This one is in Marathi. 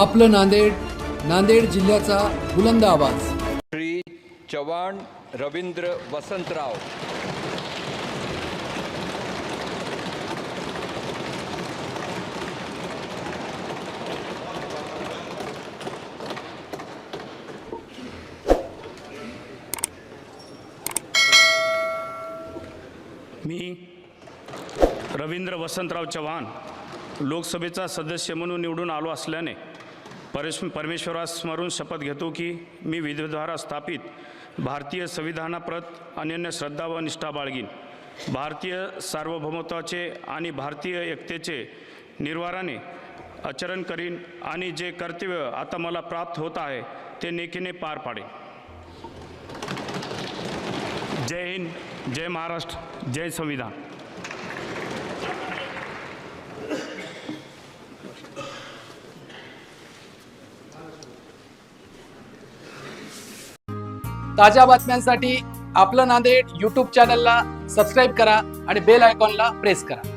आपलं नांदेड नांदेड जिल्ह्याचा बुलंद आवाज. श्री चव्हाण रवींद्र वसंतराव. मी रवींद्र वसंतराव चव्हाण लोकसभेचा सदस्य म्हणून निवडून आलो असल्याने परेश परमेश्वरास स्मरून शपथ घेतो की मी विधद्वारा स्थापित भारतीय संविधानाप्रत अनन्य श्रद्धा व निष्ठा बाळगीन. भारतीय सार्वभौमत्वाचे आणि भारतीय एकतेचे निर्वाराने आचरण करीन आणि जे कर्तव्य आता मला प्राप्त होत आहे ते नेकीने पार पाडेन. जय हिंद जय महाराष्ट्र जय संविधान. ताज्या बातम्यांसाठी आपलं नांदेड यूट्यूब चॅनलला सबस्क्राईब करा आणि बेल आयकॉनला प्रेस करा.